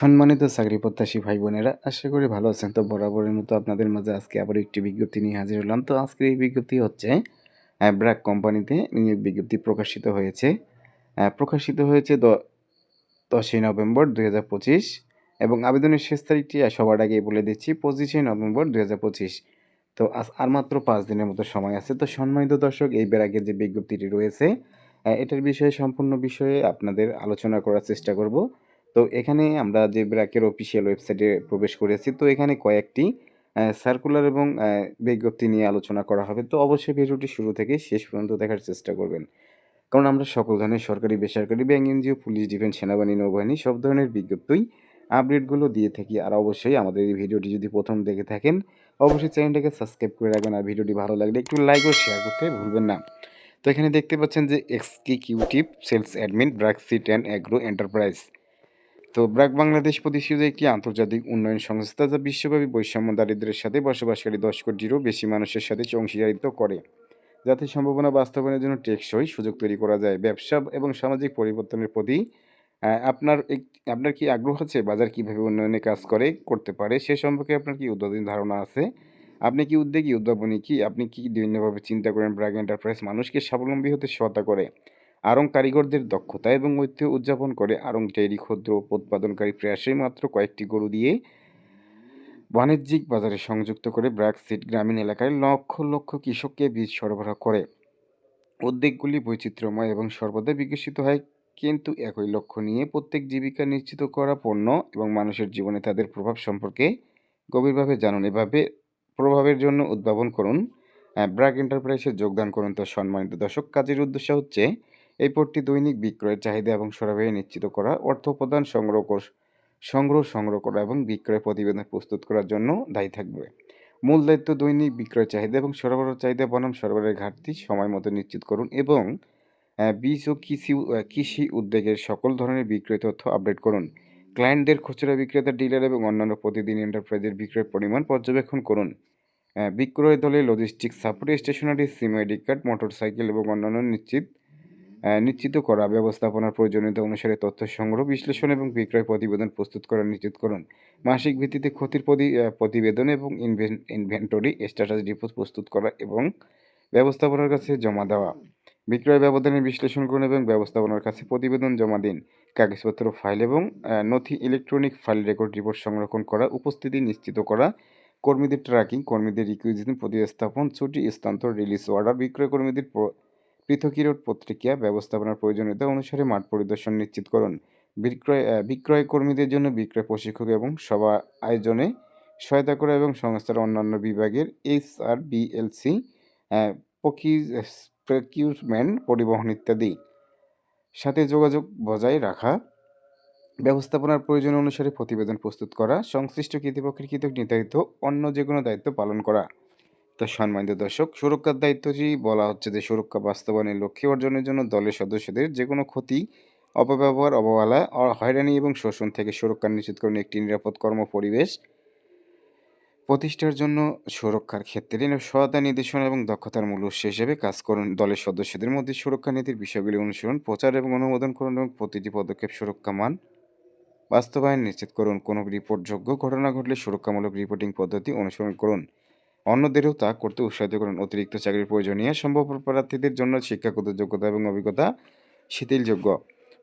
সম্মানিত চাকরি প্রত্যাশী ভাই বোনেরা আশা করি ভালো আছেন। তো বরাবরের মতো আপনাদের মাঝে আজকে আবার একটি বিজ্ঞপ্তি নিয়ে হাজির হলাম। তো আজকের এই বিজ্ঞপ্তি হচ্ছে ব্র্যাক কোম্পানিতে নিয়োগ বিজ্ঞপ্তি প্রকাশিত হয়েছে। প্রকাশিত হয়েছে দশই নভেম্বর দুই হাজার পঁচিশ এবং আবেদনের শেষ তারিখটি সবার আগে বলে দিচ্ছি, পঁচিশে নভেম্বর দুই হাজার পঁচিশ। তো আর মাত্র পাঁচ দিনের মতো সময় আছে। তো সম্মানিত দর্শক এই ব্র্যাকের যে বিজ্ঞপ্তিটি রয়েছে এটার বিষয়ে সম্পূর্ণ বিষয়ে আপনাদের আলোচনা করার চেষ্টা করব। তো এখানে আমরা যে ব্র্যাকের অফিসিয়াল ওয়েবসাইটে প্রবেশ করেছি, তো এখানে কয়েকটি সার্কুলার এবং বিজ্ঞপ্তি নিয়ে আলোচনা করা হবে। তো অবশ্যই ভিডিওটি শুরু থেকে শেষ পর্যন্ত দেখার চেষ্টা করবেন। কারণ আমরা সকল ধরনের সরকারি, বেসরকারি, ব্যাংক, এনজিও, পুলিশ, ডিফেন্স, সেনাবাহিনী, নৌবাহিনী সব ধরনের বিজ্ঞপ্তি আপডেটগুলো দিয়ে থাকি। আর অবশ্যই আমাদের এই ভিডিওটি যদি প্রথম দেখে থাকেন, অবশ্যই চ্যানেলটাকে সাবস্ক্রাইব করে রাখবেন। আর ভিডিওটি ভালো লাগলে একটু লাইক ও শেয়ার করতে ভুলবেন না। তো এখানে দেখতে পাচ্ছেন যে executive sales admin BRAC seed and agro enterprise তো ব্র্যাক বাংলাদেশ প্রতিষ্ঠিত একটি আন্তর্জাতিক উন্নয়ন সংস্থা যা বিশ্বব্যাপী বৈষম্য দারিদ্র্যের সাথে বসবাসকারী দশ কোটিরও বেশি মানুষের সাথে অংশীদারিত্ব করে। যাতে সম্ভাবনা বাস্তবায়নের জন্য টেকসই সুযোগ তৈরি করা যায়। ব্যবসা এবং সামাজিক পরিবর্তনের প্রতি আপনার আপনার কি আগ্রহ আছে বাজার কীভাবে উন্নয়নে কাজ করে, করতে পারে? সে সম্পর্কে আপনার কি উদ্বোধনী ধারণা আছে? আপনি কি উদ্যোগী, উদ্ভাবনী কি? আপনি কি বিভিন্নভাবে চিন্তা করেন ব্র্যাক এন্টারপ্রাইজ মানুষকে স্বাবলম্বী হতে সহায়তা করে? আড়ং কারিগরদের দক্ষতা এবং ঐতিহ্য উদযাপন করে। আড়ং ডেইরি, ক্ষুদ্র উৎপাদনকারী প্রয়াসে মাত্র কয়েকটি গরু দিয়ে বাণিজ্যিক বাজারে সংযুক্ত করে ব্র্যাক সিট গ্রামীণ এলাকায় লক্ষ লক্ষ কৃষককে বীজ সরবরাহ করে। উদ্যোগগুলি বৈচিত্র্যময় এবং সর্বদা বিকশিত হয়, কিন্তু একই লক্ষ্য নিয়ে প্রত্যেক জীবিকা নিশ্চিত করা পণ্য এবং মানুষের জীবনে তাদের প্রভাব সম্পর্কে গভীরভাবে জানুন। এভাবে প্রভাবের জন্য উদ্ভাবন করুন। ব্র্যাক এন্টারপ্রাইজে যোগদান করুন। তো সম্মানিত দর্শক, কাজের উদ্দেশ্য হচ্ছে এই পটটি দৈনিক বিক্রয়ের চাহিদা এবং সরবরাহ নিশ্চিত করা, অর্থ প্রদান সংগ্রহ সংগ্রহ সংগ্রহ করা এবং বিক্রয় প্রতিবেদন প্রস্তুত করার জন্য দায়ী থাকবে। মূল দায়িত্ব দৈনিক বিক্রয় চাহিদা এবং সরবরাহ চাহিদা, বনাম সরবরাহের ঘাটতি সময় মতো নিশ্চিত করুন এবং বীজ ও কৃষি কৃষি উদ্যোগের সকল ধরনের বিক্রয় তথ্য আপডেট করুন। ক্লায়েন্টদের খুচরা বিক্রেতা, ডিলার এবং অন্যান্য প্রতিদিন এন্টারপ্রাইজের বিক্রয় পরিমাণ পর্যবেক্ষণ করুন। বিক্রয় দলে logistic support stationery SIM ID card motorcycle এবং অন্যান্য নিশ্চিত নিশ্চিত করা, ব্যবস্থাপনার প্রয়োজনীয়তা অনুসারে তথ্য সংগ্রহ, বিশ্লেষণ এবং বিক্রয় প্রতিবেদন প্রস্তুত করা নিশ্চিত করুন। মাসিক ভিত্তিতে ক্ষতির প্রতি- প্রতিবেদন এবং ইনভেন- ইনভেন্টরি স্ট্যাটাস রিপোর্ট প্রস্তুত করা এবং ব্যবস্থাপনার কাছে জমা দেওয়া। বিক্রয় ব্যবধানের বিশ্লেষণ করুন এবং ব্যবস্থাপনার কাছে প্রতিবেদন জমা দিন। কাগজপত্র, ফাইল এবং নথি, ইলেকট্রনিক ফাইল রেকর্ড রিপোর্ট সংরক্ষণ করা, উপস্থিতি নিশ্চিত করা, কর্মীদের ট্র্যাকিং, কর্মীদের রিকুইজিশন প্রতিস্থাপন, ছুটি, স্থানান্তর, রিলিজ অর্ডার বিক্রয় কর্মীদের পৃথকীরোড পত্রিকা ব্যবস্থাপনার প্রয়োজনীয়তা অনুসারে মাঠ পরিদর্শন নিশ্চিত করুন। বিক্রয় বিক্রয় কর্মীদের জন্য বিক্রয় প্রশিক্ষক এবং সভা আয়োজনে সহায়তা করা এবং সংস্থার অন্যান্য বিভাগের এইচ আর বিএলসি প্রকিউরমেন্ট পরিবহন ইত্যাদি। সাথে যোগাযোগ বজায় রাখা। ব্যবস্থাপনার প্রয়োজন অনুসারে প্রতিবেদন প্রস্তুত করা। সংশ্লিষ্ট কর্তৃপক্ষের কৃতক নির্ধারিত। অন্য যে কোনো দায়িত্ব পালন করা। তো সম্মানিত দর্শক, সুরক্ষার দায়িত্বটি বলা হচ্ছে যে, সুরক্ষা বাস্তবায়নের লক্ষ্যে অর্জনের জন্য দলের সদস্যদের যে কোনো ক্ষতি, অপব্যবহার, অবহেলা হয়রানি এবং শোষণ থেকে সুরক্ষা নিশ্চিতকরণ একটি নিরাপদ কর্ম পরিবেশ প্রতিষ্ঠার জন্য সুরক্ষার ক্ষেত্রে সহায়তা, নির্দেশনা এবং দক্ষতার মূল উৎস হিসেবে কাজ করুন। দলের সদস্যদের মধ্যে সুরক্ষা নীতির বিষয়গুলি অনুসরণ, প্রচার এবং অনুমোদন করুন এবং প্রতিটি পদক্ষেপ সুরক্ষা মান বাস্তবায়ন নিশ্চিত করুন। কোনো রিপোর্টযোগ্য ঘটনা ঘটলে সুরক্ষামূলক রিপোর্টিং পদ্ধতি অনুসরণ করুন। অন্যদেরও তা করতে উৎসাহিত করেন। অতিরিক্ত চাকরির প্রয়োজনীয় সম্ভব প্রার্থীদের জন্য শিক্ষাগত যোগ্যতা এবং অভিজ্ঞতা শিথিলযোগ্য।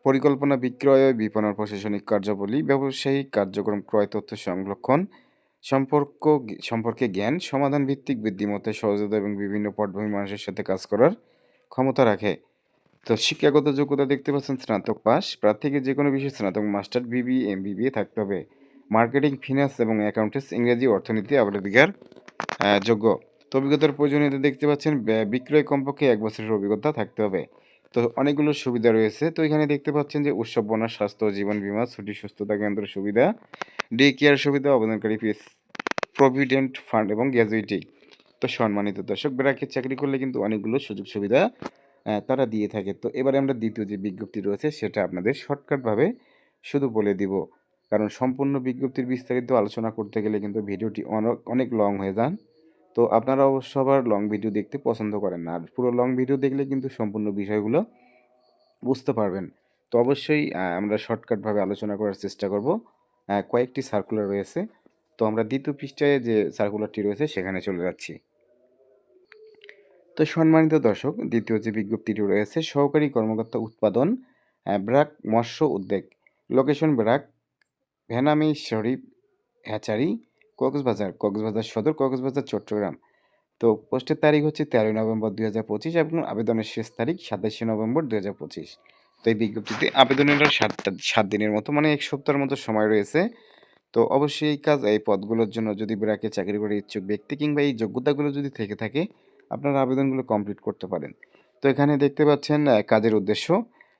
পরিকল্পনা বিক্রয়, বিপণন, প্রশাসনিক কার্যাবলী, ব্যবসায়িক কার্যক্রম, ক্রয় তথ্য সংরক্ষণ, সম্পর্ক সম্পর্কে জ্ঞান সমাধান ভিত্তিক বুদ্ধিমত্তা, সহজতা এবং বিভিন্ন পটভূমি মানুষের সাথে কাজ করার ক্ষমতা রাখে। তো শিক্ষাগত যোগ্যতা দেখতে পাচ্ছেন স্নাতক পাস প্রার্থীকে যে কোনো বিষয়ে স্নাতক, মাস্টার, বিবি এম বিবিএ থাকতে হবে। মার্কেটিং, ফিনান্স এবং অ্যাকাউন্টেন্স ইংরেজি অর্থনীতি অগ্রাধিকার যোগ্য। তো অভিজ্ঞতার প্রয়োজনীয়তা দেখতে পাচ্ছেন বিক্রয় কমপক্ষে এক বছরের অভিজ্ঞতা থাকতে হবে। তো অনেকগুলো সুবিধা রয়েছে। তো এখানে দেখতে পাচ্ছেন যে উৎসব বোনাস স্বাস্থ্য, জীবন বিমা, ছুটি, সুস্থতা কেন্দ্র সুবিধা ডে কেয়ার সুবিধা আবেদনকারী পিএস প্রভিডেন্ট ফান্ড এবং গ্র্যাজুইটি তো সম্মানিত দর্শক ব্র্যাকে চাকরি করলে কিন্তু অনেকগুলো সুযোগ সুবিধা তারা দিয়ে থাকে। তো এবারে আমরা দ্বিতীয় যে বিজ্ঞপ্তি রয়েছে, সেটা আপনাদের শর্টকাটভাবে শুধু বলে দিব। কারণ সম্পূর্ণ বিজ্ঞপ্তির বিস্তারিত আলোচনা করতে গেলে কিন্তু ভিডিওটি অনেক অনেক লং হয়ে যান। তো আপনারা অবশ্য আবার লং ভিডিও দেখতে পছন্দ করেন না। আর পুরো লং ভিডিও দেখলে কিন্তু সম্পূর্ণ বিষয়গুলো বুঝতে পারবেন। তো অবশ্যই আমরা শর্টকাটভাবে আলোচনা করার চেষ্টা করব। কয়েকটি সার্কুলার রয়েছে। তো আমরা দ্বিতীয় পৃষ্ঠায় যে সার্কুলারটি রয়েছে, সেখানে চলে যাচ্ছি। তো সম্মানিত দর্শক, দ্বিতীয় যে বিজ্ঞপ্তিটি রয়েছে, সহকারী কর্মকর্তা উৎপাদন ব্রাক মৎস্য উদ্যোগ। Location BRAC, vannamei shrimp, hatchery. Cox's Bazar Cox's Bazar Sadar Cox's Bazar Chattogram. তো পোস্টের তারিখ হচ্ছে তেরোই নভেম্বর দুই হাজার পঁচিশ এবং আবেদনের শেষ তারিখ সাতাশে নভেম্বর দুই হাজার পঁচিশ। তো এই বিজ্ঞপ্তিতে আবেদনের সাত সাত দিনের মতো মানে এক সপ্তাহের মতো সময় রয়েছে। তো অবশ্যই এই কাজ এই পদগুলোর জন্য যদি ব্রাকে চাকরি করে ইচ্ছুক ব্যক্তি কিংবা এই যোগ্যতাগুলো যদি থেকে থাকে আপনারা আবেদনগুলো কমপ্লিট করতে পারেন। তো এখানে দেখতে পাচ্ছেন কাজের উদ্দেশ্য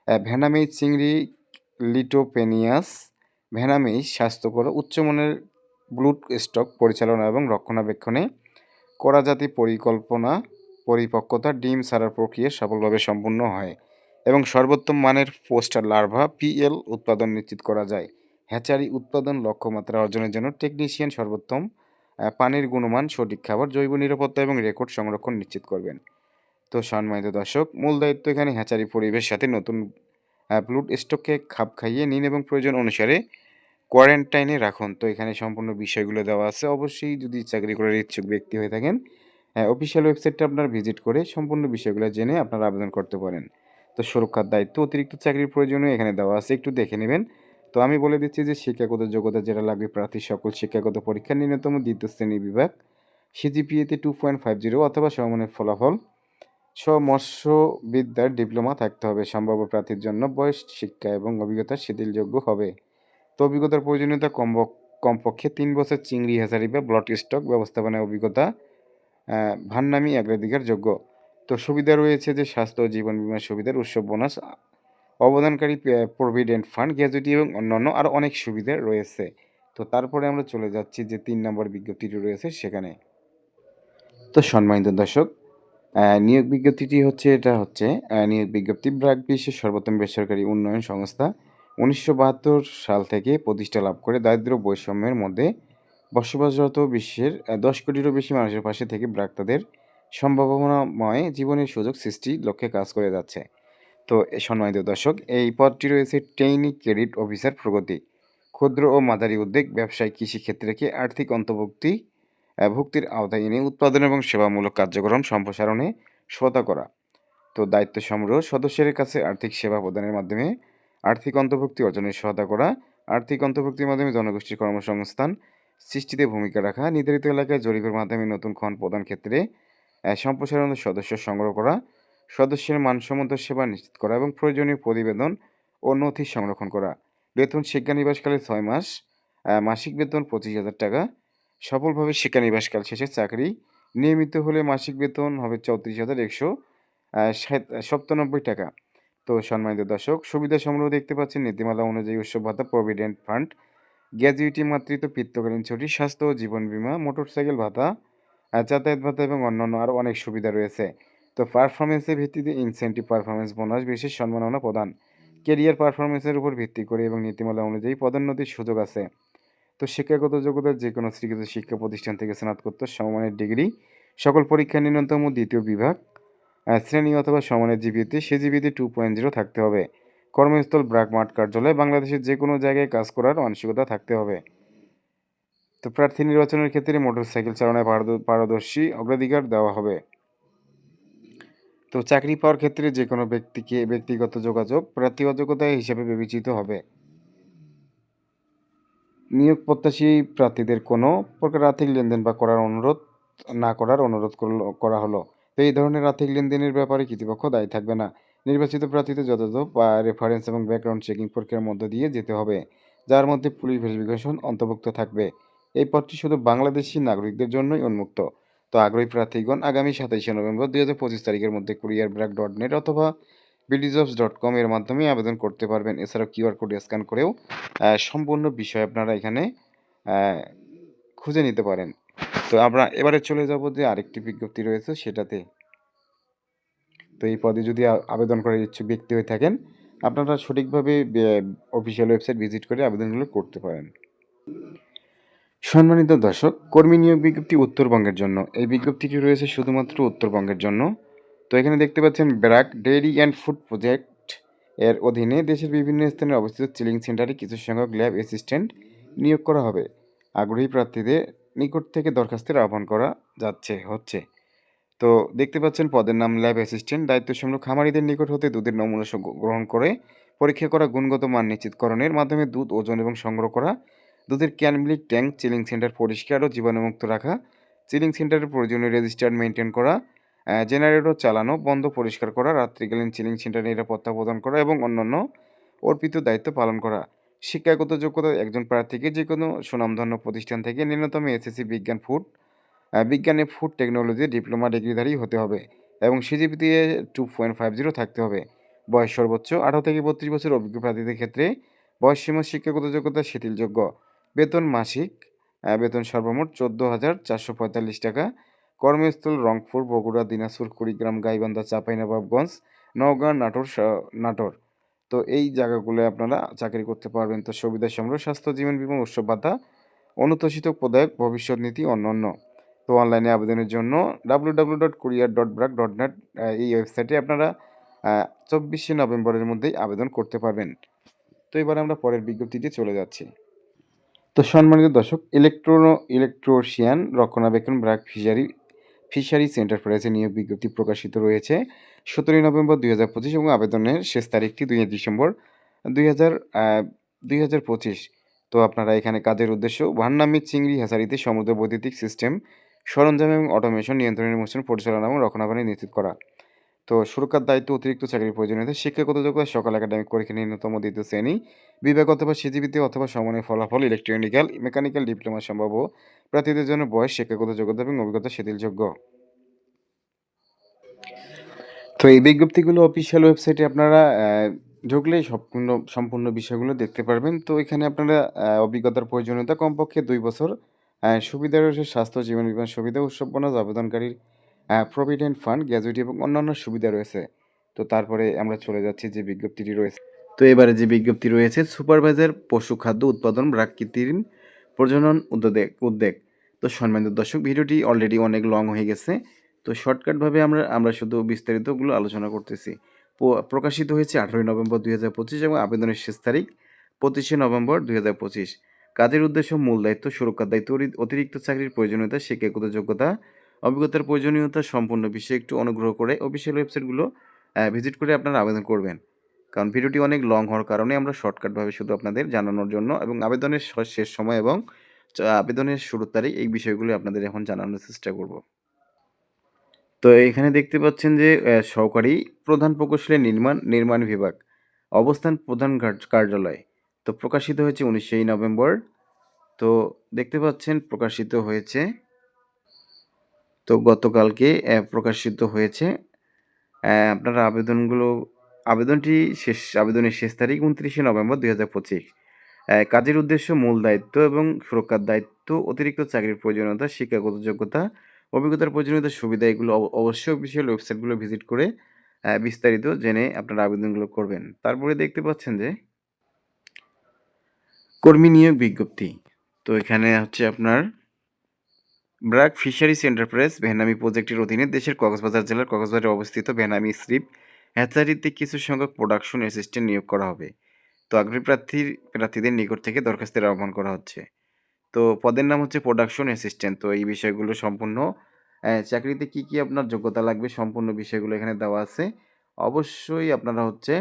আহ, ভ্যানামি চিংড়ি লিটোপেনিয়াস ভ্যানামি স্বাস্থ্যকর উচ্চমানের ব্লুড স্টক পরিচালনা এবং রক্ষণাবেক্ষণে করা জাতি পরিকল্পনা পরিপক্কতা ডিম ছাড়ার প্রক্রিয়া সফলভাবে সম্পূর্ণ হয় এবং সর্বোত্তম মানের পোস্টার লার্ভা পিএল উৎপাদন নিশ্চিত করা যায়। হ্যাচারি উৎপাদন লক্ষ্যমাত্রা অর্জনের জন্য টেকনিশিয়ান সর্বোত্তম পানির গুণমান, সঠিক খাবার, জৈব নিরাপত্তা এবং রেকর্ড সংরক্ষণ নিশ্চিত করবেন। তো সম্মানিত দর্শক, মূল দায়িত্ব এখানে হ্যাচারি পরিবেশ সাথে নতুন ব্লুড স্টককে খাপ খাইয়ে নিন এবং প্রয়োজন অনুসারে কোয়ারেন্টাইনে রাখুন। তো এখানে সম্পূর্ণ বিষয়গুলো দেওয়া আছে। অবশ্যই যদি চাকরি করার ইচ্ছুক ব্যক্তি হয়ে থাকেন অফিসিয়াল ওয়েবসাইটটা আপনার ভিজিট করে সম্পূর্ণ বিষয়গুলো জেনে আপনারা আবেদন করতে পারেন। তো সুরক্ষার দায়িত্ব, অতিরিক্ত চাকরির প্রয়োজনীয় এখানে দেওয়া আছে, একটু দেখে নেবেন। তো আমি বলে দিচ্ছি যে শিক্ষাগত যোগ্যতা যেটা লাগবে প্রার্থী সকল শিক্ষাগত পরীক্ষা, ন্যূনতম দ্বিতীয় শ্রেণি বিভাগ, সিজিপিএতে টু পয়েন্ট ফাইভ জিরো অথবা সমমানের ফলাফল মৎস্যবিদ্যার ডিপ্লোমা থাকতে হবে। সম্ভাব্য প্রার্থীর জন্য বয়স, শিক্ষা এবং অভিজ্ঞতা শিথিলযোগ্য হবে। তো অভিজ্ঞতার প্রয়োজনীয়তা কম কমপক্ষে তিন বছর চিংড়ি হেসারি বা ব্লড স্টক ব্যবস্থাপনায় অভিজ্ঞতা ভান্নামি অগ্রাধিকার যোগ্য। তো সুবিধা রয়েছে যে স্বাস্থ্য ও জীবন বীমা সুবিধার উৎসব বোনাস অবদানকারী প্রভিডেন্ট ফান্ড গ্র্যাজুইটি এবং অন্যান্য আরও অনেক সুবিধা রয়েছে। তো তারপরে আমরা চলে যাচ্ছি যে তিন নম্বর বিজ্ঞপ্তিটি রয়েছে সেখানে। তো সম্মানিত দর্শক নিয়োগ বিজ্ঞপ্তিটি হচ্ছে, এটা হচ্ছে নিয়োগ বিজ্ঞপ্তি ব্রাক বিশ্বের সর্বোত্তম বেসরকারি উন্নয়ন সংস্থা উনিশশো বাহাত্তর সাল থেকে প্রতিষ্ঠা লাভ করে দারিদ্র বৈষম্যের মধ্যে বসবাসরত বিশ্বের দশ কোটিরও বেশি মানুষের পাশে থেকে ব্রাক তাদের সম্ভাবনাময় জীবনের সুযোগ সৃষ্টি লক্ষ্যে কাজ করে যাচ্ছে। তো সম্মানিত দর্শক, এই পদটি রয়েছে টেইনি ক্রেডিট অফিসার প্রগতি। ক্ষুদ্র ও মাঝারি উদ্যোগ, ব্যবসায়, কৃষি ক্ষেত্রকে আর্থিক অন্তর্ভুক্তি ভুক্তির আওতায় এনে উৎপাদন এবং সেবামূলক কার্যক্রম সম্প্রসারণে সহায়তা করা। তো, দায়িত্ব সংগ্রহ সদস্যের কাছে আর্থিক সেবা প্রদানের মাধ্যমে আর্থিক অন্তর্ভুক্তি অর্জনের সহায়তা করা আর্থিক অন্তর্ভুক্তির মাধ্যমে জনগোষ্ঠীর কর্মসংস্থান সৃষ্টিতে ভূমিকা রাখা নির্ধারিত এলাকায় জরিপের মাধ্যমে নতুন খন প্রদান ক্ষেত্রে আহ, সম্প্রসারণের সদস্য সংগ্রহ করা সদস্যের মানসম্মত সেবা নিশ্চিত করা এবং প্রয়োজনীয় প্রতিবেদন ও নথি সংরক্ষণ করা। বেতন শিক্ষানিবাসকালে ছয় মাস মাসিক বেতন পঁচিশ হাজার টাকা। সফলভাবে শিক্ষানিবাসকাল শেষে চাকরি নিয়মিত হলে মাসিক বেতন হবে চৌত্রিশ হাজার একশো সপ্তানব্বই টাকা। তো সম্মানিত দর্শক, সুবিধা সমূহ দেখতে পাচ্ছেন নীতিমালা অনুযায়ী উৎসব ভাতা প্রভিডেন্ট ফান্ড গ্র্যাজুইটি মাতৃত্ব পিত্তকালীন ছুটি, স্বাস্থ্য ও জীবন বীমা, মোটরসাইকেল ভাতা যাতায়াত ভাতা এবং অন্যান্য আরও অনেক সুবিধা রয়েছে। তো পারফরমেন্সের ভিত্তিতে ইনসেন্টিভ পারফরমেন্স বোনাস বিশেষ সম্মাননা প্রদান কেরিয়ার পারফরমেন্সের উপর ভিত্তি করে এবং নীতিমালা অনুযায়ী পদোন্নতির সুযোগ আছে। তো শিক্ষাগত যোগ্যতা যে কোনো স্বীকৃত শিক্ষা প্রতিষ্ঠান থেকে স্নাতকোত্তর সমমানের ডিগ্রি, সকল পরীক্ষা ন্যূনতম দ্বিতীয় বিভাগ শ্রেণি অথবা সমানের জিপিতে সে জিপিতে টু পয়েন্ট জিরো থাকতে হবে। কর্মস্থল ব্রাক মাঠ কার্যালয় বাংলাদেশের যে কোনো জায়গায় কাজ করার মানসিকতা থাকতে হবে। তো প্রার্থী নির্বাচনের ক্ষেত্রে মোটরসাইকেল চালনায় পারদ- পারদর্শী অগ্রাধিকার দেওয়া হবে। তো চাকরি পাওয়ার ক্ষেত্রে যে কোনো ব্যক্তিকে ব্যক্তিগত যোগাযোগ, প্রার্থী অযোগ্যতা হিসেবে বিবেচিত হবে। নিয়োগ প্রত্যাশী প্রার্থীদের কোনো প্রকার আর্থিক লেনদেন বা করার অনুরোধ না করার অনুরোধ করা হলো। তো এই ধরনের আর্থিক লেনদেনের ব্যাপারে কর্তৃপক্ষ দায়ী থাকবে না। নির্বাচিত প্রার্থীদের যথাযথ বা রেফারেন্স এবং ব্যাকগ্রাউন্ড চেকিং প্রক্রিয়ার মধ্য দিয়ে যেতে হবে, যার মধ্যে পুলিশ ভেরিফিকেশন অন্তর্ভুক্ত থাকবে। এই পদটি শুধু বাংলাদেশি নাগরিকদের জন্যই উন্মুক্ত। তো আগ্রহী প্রার্থীগণ আগামী সাতাইশে নভেম্বর দুই হাজার পঁচিশ তারিখের মধ্যে কুরিয়ার ব্র্যাক ডট নেট অথবা বিডিজবস ডট কম এর মাধ্যমে আবেদন করতে পারবেন। এছাড়াও কিউআর কোড স্ক্যান করেও সম্পূর্ণ বিষয় আপনারা এখানে খুঁজে নিতে পারেন। তো আমরা এবারে চলে যাব যে আরেকটি বিজ্ঞপ্তি রয়েছে সেটাতে। তো এই পদে যদি আবেদন করার ইচ্ছুক ব্যক্তি হয়ে থাকেন, আপনারা সঠিকভাবে অফিসিয়াল ওয়েবসাইট ভিজিট করে আবেদনগুলো করতে পারেন। সম্মানিত দর্শক, কর্মী নিয়োগ বিজ্ঞপ্তি উত্তরবঙ্গের জন্য। এই বিজ্ঞপ্তিটি রয়েছে শুধুমাত্র উত্তরবঙ্গের জন্য। তো এখানে দেখতে পাচ্ছেন BRAC dairy and food project এর অধীনে দেশের বিভিন্ন স্থানে অবস্থিত চিলিং সেন্টারে কিছু সংখ্যক ল্যাব অ্যাসিস্ট্যান্ট নিয়োগ করা হবে। আগ্রহী প্রার্থীদের নিকট থেকে দরখাস্তের আহ্বান করা যাচ্ছে, হচ্ছে। তো দেখতে পাচ্ছেন, পদের নাম ল্যাব অ্যাসিস্ট্যান্ট দায়িত্ব খামারিদের নিকট হতে দুধের নমুনা গ্রহণ করে পরীক্ষা করা, গুণগত মান নিশ্চিতকরণের মাধ্যমে দুধ, ওজন এবং সংগ্রহ করা, দুধের can milk tank, chilling centre পরিষ্কার ও জীবাণুমুক্ত রাখা, চিলিং সেন্টারের প্রয়োজনীয় রেজিস্টার মেনটেন করা জেনারেটর চালানো, বন্ধ পরিষ্কার করা, রাত্রিকালীন চিলিং সেন্টার নিরাপত্তা প্রদান করা এবং অন্যান্য অর্পিত দায়িত্ব পালন করা। শিক্ষাগত যোগ্যতা একজন প্রার্থীকে যে কোনো সুনামধন্য প্রতিষ্ঠান থেকে ন্যূনতম এসএসসি বিজ্ঞান ফুড বিজ্ঞানে ফুড টেকনোলজি ডিপ্লোমা ডিগ্রিধারী হতে হবে এবং সিজিপিতে টু পয়েন্ট ফাইভ জিরো থাকতে হবে। বয়স সর্বোচ্চ আঠারো থেকে বত্রিশ বছর অভিজ্ঞ প্রার্থীদের ক্ষেত্রে বয়স সীমা শিক্ষাগত যোগ্যতা শিথিলযোগ্য। বেতন মাসিক বেতন সর্বমোট চোদ্দ হাজার চারশো পঁয়তাল্লিশ টাকা। কর্মস্থল রংপুর, বগুড়া, দিনাজপুর, কুড়িগ্রাম, গাইবান্ধা, চাঁপাইনবাবগঞ্জ, নওগাঁ, নাটোর নাটোর। তো এই জায়গাগুলো আপনারা চাকরি করতে পারবেন। তো সুবিধা সংগ্রহ স্বাস্থ্য, জীবন বিমা, উৎসব ভাতা অনুতোষিত প্রদায়ক, ভবিষ্যৎ নীতি অন্যান্য। তো অনলাইনে আবেদনের জন্য W W dot careers dot BRAC dot net এই ওয়েবসাইটে আপনারা চব্বিশে নভেম্বরের মধ্যেই আবেদন করতে পারবেন। তো এবার আমরা পরের বিজ্ঞপ্তিতে চলে যাচ্ছি। তো সম্মানিত দর্শক ইলেকট্রো ইলেকট্রোশিয়ান রক্ষণাবেক্ষণ ব্রাক ফিশারি ফিশারিজ এন্টারপ্রাইজে নিয়োগ বিজ্ঞপ্তি প্রকাশিত রয়েছে। সতেরোই নভেম্বর দুই হাজার পঁচিশ এবং আবেদনের শেষ তারিখটি দুই ডিসেম্বর দুই হাজার দুই হাজার পঁচিশ। তো আপনারা এখানে কাজের উদ্দেশ্য ভান্নামি চিংড়ি হ্যাচারিতে সমুদ্র বৈদ্যুতিক সিস্টেম, সরঞ্জাম এবং অটোমেশন নিয়ন্ত্রণের মোশন পরিচালনা এবং রক্ষণাবেক্ষণ নিশ্চিত করা। তো সুরক্ষার দায়িত্ব, অতিরিক্ত চাকরির প্রয়োজনীয়তা, শিক্ষাগত যোগ্যতা, সকাল একাডেমিক পরীক্ষা ন্যূনতম দ্বিতীয় শ্রেণি, বিভাগ অথবা সিজিবিতে অথবা সমানের ফলাফল, ইলেকট্রনিক্যাল, মেকানিক্যাল ডিপ্লোমা সম্ভব প্রার্থীদের জন্য বয়স, শিক্ষাগত যোগ্যতা এবং অভিজ্ঞতা শিথিলযোগ্য। তো এই বিজ্ঞপ্তিগুলো অফিসিয়াল ওয়েবসাইটে আপনারা আহ, ঢুকলেই সম্পূর্ণ সম্পূর্ণ বিষয়গুলো দেখতে পারবেন। তো এখানে আপনারা অভিজ্ঞতার প্রয়োজনীয়তা কমপক্ষে দুই বছর সুবিধা রয়েছে স্বাস্থ্য জীবন বীমা সুবিধা উৎসব বোনাস আবেদনকারীর প্রভিডেন্ট ফান্ড গ্র্যাজুইটি এবং অন্যান্য সুবিধা রয়েছে। তো তারপরে আমরা চলে যাচ্ছি যে বিজ্ঞপ্তিটি রয়েছে। তো এবারে যে বিজ্ঞপ্তি রয়েছে সুপারভাইজার পশু খাদ্য উৎপাদন প্রাকৃতিক প্রজনন উদ্যোগ উদ্যোগ। তো সম্মানিত দর্শক ভিডিওটি অলরেডি অনেক লং হয়ে গেছে। তো শর্টকাটভাবে আমরা আমরা শুধু বিস্তারিতগুলো আলোচনা করতেছি। প্রকাশিত হয়েছে আঠারোই নভেম্বর দুই হাজার পঁচিশ এবং আবেদনের শেষ তারিখ পঁচিশে নভেম্বর দুই হাজার পঁচিশ। কাজের উদ্দেশ্য, মূল দায়িত্ব, সুরক্ষার দায়িত্ব অতিরিক্ত চাকরির প্রয়োজনীয়তা শিক্ষাগত যোগ্যতা, অভিজ্ঞতার প্রয়োজনীয়তা সম্পূর্ণ বিষয়ে একটু অনুগ্রহ করে অফিসিয়াল ওয়েবসাইটগুলো ভিজিট করে আপনারা আবেদন করবেন। কারণ ভিডিওটি অনেক লং হওয়ার কারণে আমরা শর্টকাটভাবে শুধু আপনাদের জানানোর জন্য এবং আবেদনের শেষ সময় এবং, আবেদনের শুরুর তারিখ এই বিষয়গুলি আপনাদের এখন জানানোর চেষ্টা করব। তো এখানে দেখতে পাচ্ছেন যে সহকারী প্রধান প্রকৌশলী নির্মাণ নির্মাণ বিভাগ, অবস্থান প্রধান কার্যালয়। তো প্রকাশিত হয়েছে উনিশে নভেম্বর। তো দেখতে পাচ্ছেন প্রকাশিত হয়েছে। তো গতকালকে প্রকাশিত হয়েছে। আপনারা আবেদনগুলো, আবেদনটি শেষ, আবেদনের শেষ তারিখ উনত্রিশে নভেম্বর দুই হাজার পঁচিশ। কাজের উদ্দেশ্য মূল দায়িত্ব এবং সুরক্ষার দায়িত্ব, অতিরিক্ত চাকরির প্রয়োজনীয়তা, শিক্ষাগত যোগ্যতা অভিজ্ঞতার প্রয়োজনীয়তা, সুবিধা, এগুলো অব- অবশ্যই অফিসিয়াল ওয়েবসাইটগুলো ভিজিট করে বিস্তারিত জেনে আপনারা আবেদনগুলো করবেন। তারপরে দেখতে পাচ্ছেন যে কর্মী নিয়োগ বিজ্ঞপ্তি। তো এখানে হচ্ছে আপনার ব্রাক ফিশারিজ এন্টারপ্রাইজ ভেনামি প্রজেক্টের অধীনে দেশের কক্সবাজার জেলার কক্সবাজারে অবস্থিত ভেনামি স্লিপ হ্যাচারিতে কিছু সংখ্যক প্রোডাকশন অ্যাসিস্ট্যান্ট নিয়োগ করা হবে। তো আগ্রহী প্রার্থীর, প্রার্থীদের নিকট থেকে দরখাস্তের আহ্বান করা হচ্ছে। তো পদের নাম হচ্ছে প্রোডাকশন অ্যাসিস্ট্যান্ট তো এই বিষয়গুলো সম্পূর্ণ চাকরিতে কি কি আপনার যোগ্যতা লাগবে সম্পূর্ণ বিষয়গুলো এখানে দেওয়া আছে। অবশ্যই আপনারা হচ্ছে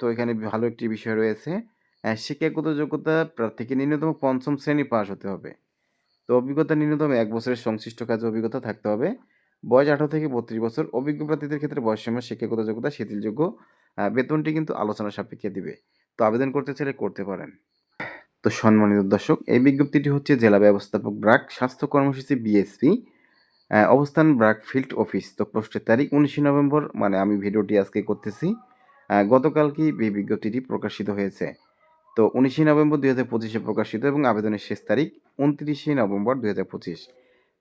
তো এখানে ভালো একটি বিষয় রয়েছে শিক্ষাগত যোগ্যতা প্রার্থীকে ন্যূনতম পঞ্চম শ্রেণি পাস হতে হবে। তো অভিজ্ঞতা ন্যূনতম এক বছরের সংশ্লিষ্ট কাজে অভিজ্ঞতা থাকতে হবে। বয়স আঠারো থেকে বত্রিশ বছর, অভিজ্ঞ প্রার্থীদের ক্ষেত্রে বয়সসীমা, শিক্ষাগত যোগ্যতা শিথিলযোগ্য বেতনটি কিন্তু আলোচনা সাপেক্ষে দিবে। তো আবেদন করতে চাইলে করতে পারেন। তো সম্মানিত দর্শক এই বিজ্ঞপ্তিটি হচ্ছে জেলা ব্যবস্থাপক ব্রাক স্বাস্থ্য কর্মসূচি বিএসপি অবস্থান ব্রাক ফিল্ড অফিস। তো পোস্টের তারিখ উনিশে নভেম্বর মানে আমি ভিডিওটি আজকে করতেছি। আহ, গতকালকেই এই বিজ্ঞপ্তিটি প্রকাশিত হয়েছে। তো উনিশে নভেম্বর দুই হাজার পঁচিশে প্রকাশিত এবং আবেদনের শেষ তারিখ উনত্রিশে নভেম্বর দুই হাজার পঁচিশ।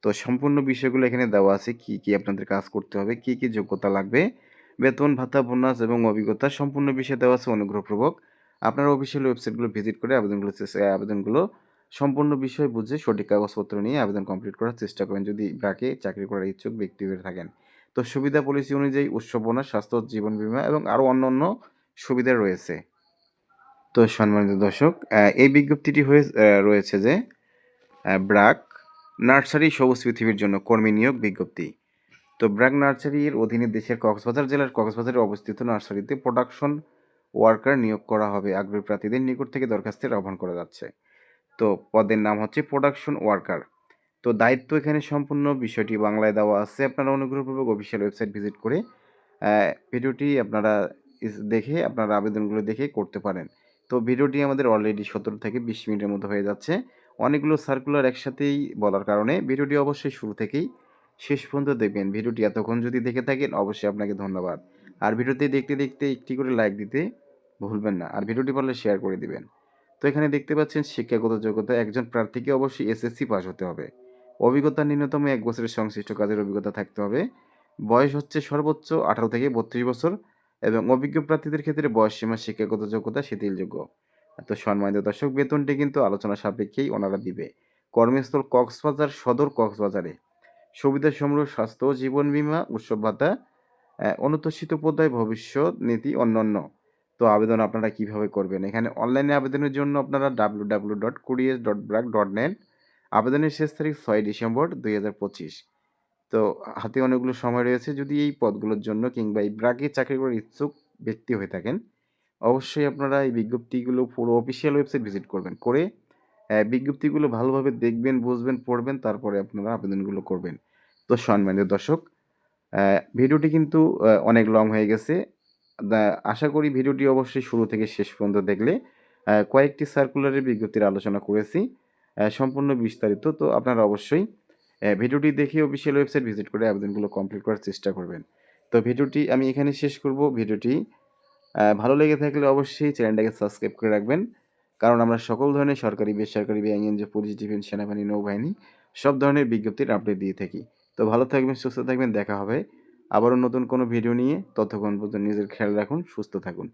তো সম্পূর্ণ বিষয়গুলো এখানে দেওয়া আছে কি কি আপনাদের কাজ করতে হবে কি কি যোগ্যতা লাগবে বেতন ভাতা বোনাস এবং অভিজ্ঞতা সম্পূর্ণ বিষয়ে দেওয়া আছে অনুগ্রহপূর্বক। আপনারা অফিসিয়াল ওয়েবসাইটগুলো ভিজিট করে আবেদনগুলো আবেদনগুলো সম্পূর্ণ বিষয় বুঝে সঠিক কাগজপত্র নিয়ে আবেদন কমপ্লিট করার চেষ্টা করেন যদি ব্রাকে চাকরি করার ইচ্ছুক ব্যক্তি হয়ে থাকেন। তো সুবিধা পলিসি অনুযায়ী উৎসব বোনাস, স্বাস্থ্য, জীবন বীমা এবং আরও অন্য অন্য সুবিধা রয়েছে। তো সম্মানিত দর্শক এই বিজ্ঞপ্তিটি হয়ে রয়েছে যে ব্রাক নার্সারি সবুজ পৃথিবীর জন্য কর্মী নিয়োগ বিজ্ঞপ্তি। তো ব্রাক নার্সারির অধীনে দেশের কক্সবাজার জেলার কক্সবাজারে অবস্থিত নার্সারিতে প্রোডাকশন ওয়ার্কার নিয়োগ করা হবে। আগ্রহী প্রার্থীদের নিকট থেকে দরখাস্তের আহ্বান করা যাচ্ছে। তো পদের নাম হচ্ছে প্রোডাকশন ওয়ার্কার তো দায়িত্ব এখানে সম্পূর্ণ বিষয়টি বাংলায় দেওয়া আছে। আপনারা অনুগ্রহপূর্বক অফিসিয়াল ওয়েবসাইট ভিজিট করে ভিডিওটি আপনারা দেখে, আপনারা আবেদনগুলো দেখে করতে পারেন। তো ভিডিওটি আমাদের অলরেডি সতেরো থেকে বিশ মিনিটের মতো হয়ে যাচ্ছে। অনেকগুলো সার্কুলার একসাথেই বলার কারণে ভিডিওটি অবশ্যই শুরু থেকেই শেষ পর্যন্ত দেখবেন। ভিডিওটি এতক্ষণ যদি দেখে থাকেন, অবশ্যই আপনাকে ধন্যবাদ। আর ভিডিওতে দেখতে দেখতে একটি করে লাইক দিতে ভুলবেন না। আর ভিডিওটি পারলে শেয়ার করে দিবেন। তো এখানে দেখতে পাচ্ছেন শিক্ষাগত যোগ্যতা। একজন প্রার্থীকে অবশ্যই এসএসসি পাস হতে হবে। অভিজ্ঞতা ন্যূনতম এক বছরের সংশ্লিষ্ট কাজের অভিজ্ঞতা থাকতে হবে। বয়স হচ্ছে সর্বোচ্চ আঠারো থেকে বত্রিশ বছর এবং অভিজ্ঞ প্রার্থীদের ক্ষেত্রে বয়স সীমা শিক্ষাগত যোগ্যতা, শিথিলযোগ্য। তো সম্মানিত দর্শক, বেতনটি কিন্তু আলোচনা সাপেক্ষেই ওনারা দিবে। কর্মস্থল কক্সবাজার সদর কক্সবাজারে। সুবিধা সমূহ স্বাস্থ্য, জীবন বীমা, উৎসব ভাতা আহ, অনুত্তোষিত পদায় ভবিষ্যৎ নীতি অন্যান্য। তো আবেদন আপনারা কীভাবে করবেন? এখানে অনলাইনে আবেদনের জন্য আপনারা W W dot careers dot BRAC dot net আবেদনের শেষ তারিখ ছয় ডিসেম্বর দুই হাজার পঁচিশ। তো হাতে অনেকগুলো সময় রয়েছে যদি এই পদগুলোর জন্য কিংবা এই ব্রাকে চাকরি করার ইচ্ছুক ব্যক্তি হয়ে থাকেন অবশ্যই আপনারা এই বিজ্ঞপ্তিগুলো পুরো অফিসিয়াল ওয়েবসাইট ভিজিট করবেন। করে বিজ্ঞপ্তিগুলো ভালোভাবে দেখবেন বুঝবেন পড়বেন তারপরে আপনারা আবেদনগুলো করবেন। তো সম্মানিত দর্শক ভিডিওটি কিন্তু অনেক লং হয়ে গেছে। আশা করি ভিডিওটি অবশ্যই শুরু থেকে শেষ পর্যন্ত দেখলে কয়েকটি সার্কুলারের বিজ্ঞপ্তির আলোচনা করেছি সম্পূর্ণ বিস্তারিত। তো আপনারা অবশ্যই ভিডিওটি দেখে অফিসিয়াল ওয়েবসাইট ভিজিট করে আবেদনগুলো কমপ্লিট করার চেষ্টা করবেন। তো ভিডিওটি আমি এখানে শেষ করব। ভিডিওটি ভালো লেগে থাকলে অবশ্যই চ্যানেলটাকে সাবস্ক্রাইব করে রাখবেন। কারণ আমরা সকল ধরনের সরকারি, বেসরকারি ব্যাংক এনজিও পুলিশ, ডিফেন্স, সেনাবাহিনী, নৌবাহিনী, সব ধরনের বিজ্ঞপ্তির আপডেট দিয়ে থাকি। তো ভালো থাকবেন, সুস্থ থাকবেন, দেখা হবে। আবারও নতুন কোনো ভিডিও নিয়ে ততক্ষণ পর্যন্ত নিজের খেয়াল রাখুন, সুস্থ থাকুন।